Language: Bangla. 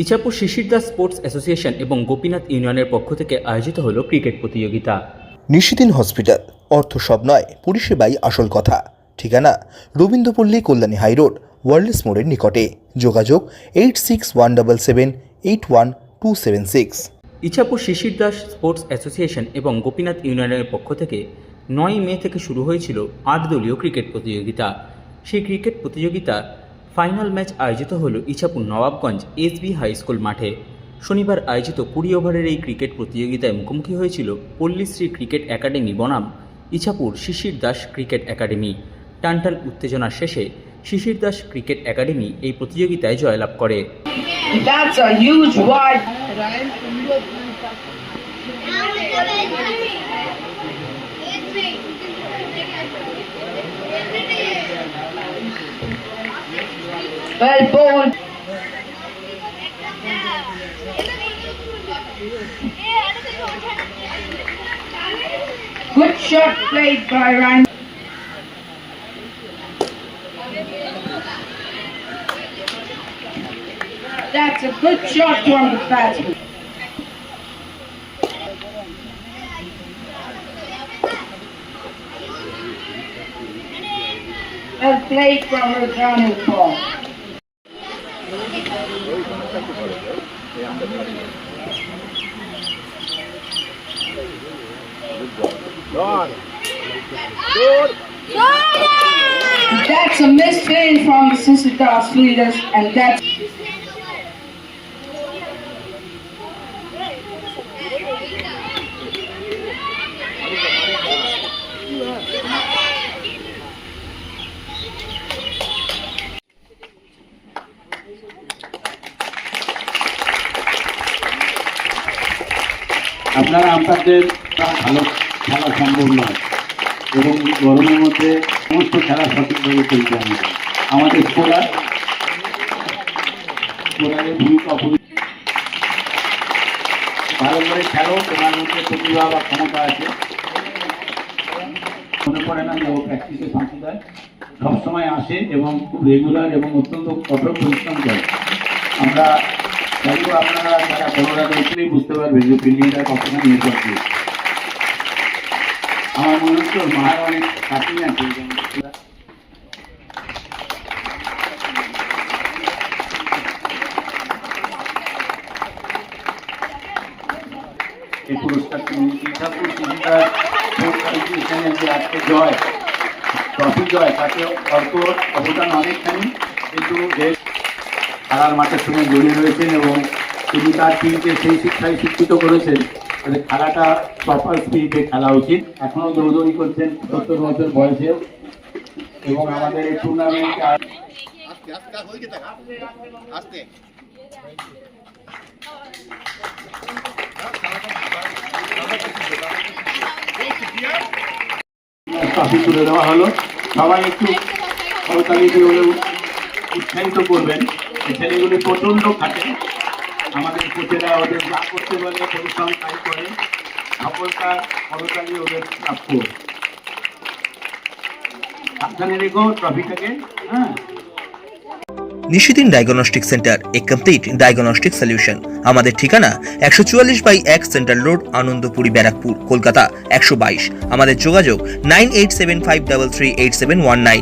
ইছাপুর শিশির দাস স্পোর্টস অ্যাসোসিয়েশন এবং গোপীনাথ ইউনিয়নের পক্ষ থেকে আয়োজিত হল ক্রিকেট প্রতিযোগিতা। নিশিদিন হসপিটাল অর্থ সব নয় পরিষেবাই আসল কথা। ঠিকানা রবীন্দ্রপল্লী কল্যাণী হাইরোড ওয়ার্ল্ডস মোড়ের নিকটে। যোগাযোগ eight six one double seven eight one two seven six. Ichhapur Shishir Das sports association এবং গোপীনাথ ইউনিয়নের পক্ষ থেকে নয় মে থেকে শুরু হয়েছিল আট দলীয় ক্রিকেট প্রতিযোগিতা। সেই ক্রিকেট প্রতিযোগিতা ফাইনাল ম্যাচ আয়োজিত হলো Ichhapur Nawabganj SB high school মাঠে। শনিবার আয়োজিত কুড়ি ওভারের এই ক্রিকেট প্রতিযোগিতায় মুখোমুখি হয়েছিল পল্লীশ্রী ক্রিকেট একাডেমি বনাম ইছাপুর শিশির দাস ক্রিকেট একাডেমি। টানটান উত্তেজনার শেষে শিশির দাস ক্রিকেট একাডেমি এই প্রতিযোগিতায় জয়লাভ করে। That's a huge. Well bowled. Good shot played by Ryan. That's a good shot from the batsman. Well played from Rodano Paul. That's a misplay from the Cincinnati leaders, and that's আপনারা আম্পায়ারদের ভালো, খেলা সম্ভব নয় এবং গরমের মধ্যে সমস্ত খেলা সঠিকভাবে খেলতে হবে আমাদের স্কোলার স্কোলারের ভূমিকা ভালো করে খেলো, তোমার মধ্যে প্রতিভা বা ক্ষমতা আছে। মনে পড়ে না যে ও প্র্যাকটিসে ফাঁকি দেয় সবসময় আসে এবং খুব রেগুলার এবং অত্যন্ত কঠোর পরিশ্রম করে। আমরা চাইব আপনারা যারা বুঝতে পারবেন যে ফিল্ডিংটা কতটা নির্ভর করে আমার মনে হচ্ছে মায়ের অনেক কাটিং আছে এই এখানে যে আজকে জয়, ট্রফি জয় তাতে অল্প অবদান অনেকখানি, কিন্তু বেশ খেলার মাঠের সঙ্গে জড়িয়ে রয়েছেন এবং তিনি তার টিমকে সেই শিক্ষায় শিক্ষিত করেছেন। যে খেলাটা প্রপার স্পিরিটে খেলা উচিত। এখনও দৌড়দৌড়ি করছেন সত্তর বছর বয়সেও এবং আমাদের এই টুর্নামেন্টে ট্রফি তুলে দেওয়া হলো। সবাই একটু করতালি উৎসাহিত করবেন। ছেলেগুলি প্রচণ্ড খাটে। আমাদের কোচেরা ওদের যা করতে বলে, পরিশ্রম তাই করে। সফলতা করতালি ওদের প্রাপ্য। সাবধানে রেখো ট্রফিটাকে হ্যাঁ। Nishidin diagnostic centre, a complete diagnostic solution. আমাদের ঠিকানা একশো চুয়াল্লিশ বাই এক সেন্ট্রাল রোড, আনন্দপুরি, ব্যারাকপুর, কলকাতা, একশো বাইশ। আমাদের যোগাযোগ nine eight seven five double three eight seven one nine.